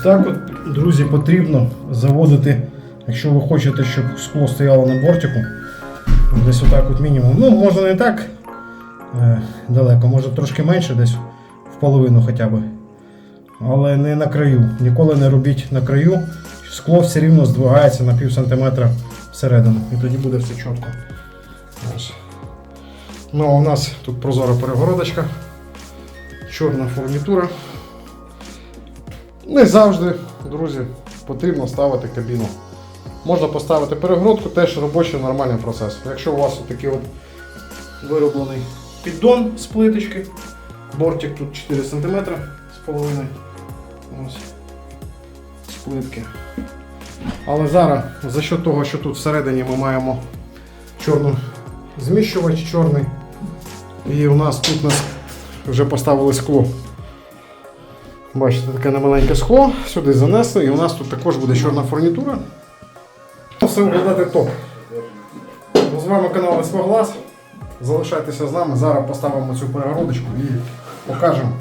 Ось так от, друзі, потрібно заводити, якщо ви хочете, щоб скло стояло на бортику. Десь отак от мінімум. Ну, можна не так е, далеко, може трошки менше, десь в половину хоча б. Але не на краю. Ніколи не робіть на краю. Скло все рівно здвигається на пів сантиметра всередину. І тоді буде все чітко. Ось. Ну, а у нас тут прозора перегородочка, чорна фурнітура. Не завжди, друзі, потрібно ставити кабіну. Можна поставити перегородку, теж робочий нормальний процес. Якщо у вас такий от вироблений піддон з плиточки, бортик тут 4 см з половиною. Ось. З плитки. Але зараз за счет того, що тут всередині ми маємо чорну зміщувач чорний. І у нас тут нас вже поставили скло. Бачите, таке немаленьке скло, сюди занесли, і у нас тут також буде чорна фурнітура. Все виглядати топ. Ну, З вами канал Еспоглас. Залишайтеся з нами. Зараз поставимо цю перегородочку і покажемо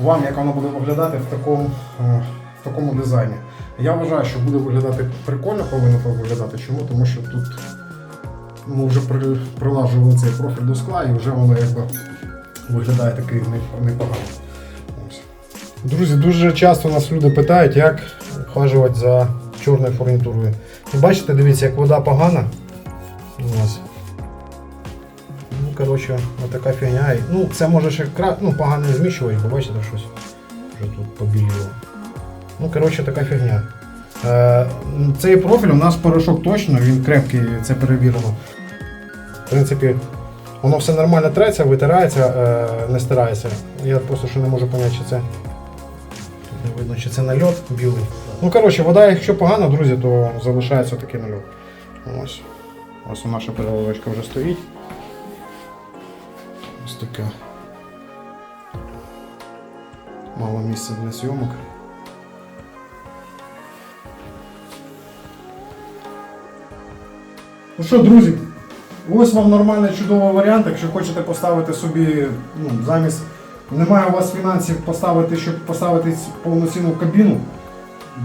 вам, як воно буде виглядати в такому, е, в такому дизайні. Я вважаю, що буде виглядати прикольно, повинно виглядати. Чому? Тому що тут ми вже прилажували цей профіль до скла і вже воно якби виглядає такий не- непогано. Ось. Друзі, дуже часто нас люди питають, як ухажувати за чорною фурнітурою. І бачите, дивіться, як вода погана. Ось. Ну, коротше, така фігня. Ну, це може ще кра... ну, погано зміщувати, бо бачите щось вже тут побіліло. Ну, коротше, така фігня. Е, цей профіль у нас порошок точно, він крепкий, це перевірено. В принципі, воно все нормально треться, витирається, е, не стирається. Я просто ще не можу зрозуміти, чи це. Видно, чи це нальот білий. Ну, коротше, вода, якщо погана, друзі, то залишається такий нальот. Ось. Ось наша переливочка вже стоїть. Ось таке. Мало місця для зйомок. Ну що, друзі, ось вам нормальний чудовий варіант, якщо хочете поставити собі ну, замість. Немає у вас фінансів поставити, щоб поставити повноцінну кабіну.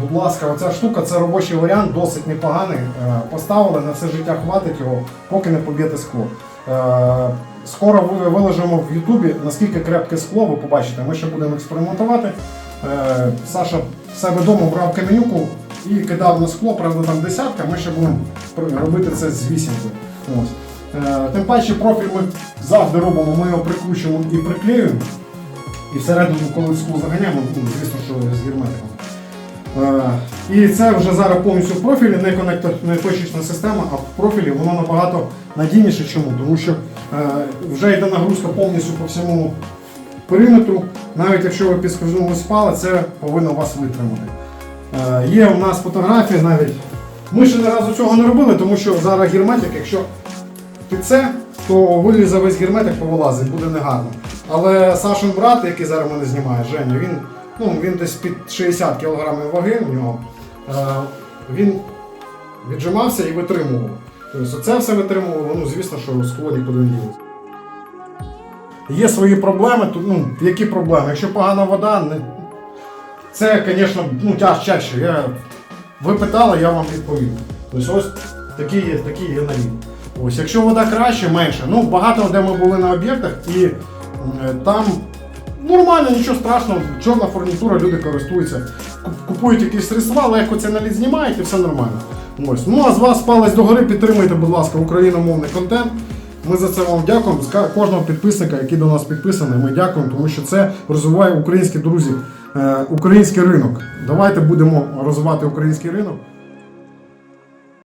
Будь ласка, оця штука це робочий варіант, досить непоганий. Е, Поставили на все життя хватить його, поки не поб'єте скло. Е, Скоро ви- виложимо в Ютубі, наскільки крепке скло, ви побачите. Ми ще будемо експериментувати. Е, Саша в себе вдома брав каменюку і кидав на скло, правда там десятка, ми ще будемо робити це з вісімкою. Тим паче профіль ми завжди робимо, ми його прикручуємо і приклеюємо. І всередину, коли скло заганяємо, ну, звісно, що з герметиком. І це вже зараз повністю в профілі, не конектор, не точечна система, а в профілі воно набагато надійніше. Чому? Тому що е, вже йде нагрузка повністю по всьому периметру. Навіть якщо ви підскользнули спали, це повинно вас витримати. Е, Є у нас фотографії навіть. Ми ще не разу цього не робили, тому що зараз герметик, якщо під це, то вилізе весь герметик повилазить, буде негарно. Але Сашин брат, який зараз мене знімає, Женя, він, ну, він десь під 60 кг ваги у нього. Е, він віджимався і витримував. Тобто це все витримувало, ну звісно, що скло нікуди не ділиться. Є свої проблеми, тут, ну, які проблеми? Якщо погана вода, не... це, звісно, ну, тяж, чаще. Я... Ви питали, я вам відповів. Тобто ось такі є, такі є навіть. Ось, якщо вода краще, менше. Ну, багато де ми були на об'єктах і е, там нормально, нічого страшного, чорна фурнітура, люди користуються. Купують якісь средства, легко це наліт знімають і все нормально. Ось. Ну а з вас палець догори, підтримуйте, будь ласка, україномовний контент. Ми за це вам дякуємо. Кожного підписника, який до нас підписаний, ми дякуємо, тому що це розвиває українські друзі, е, український ринок. Давайте будемо розвивати український ринок.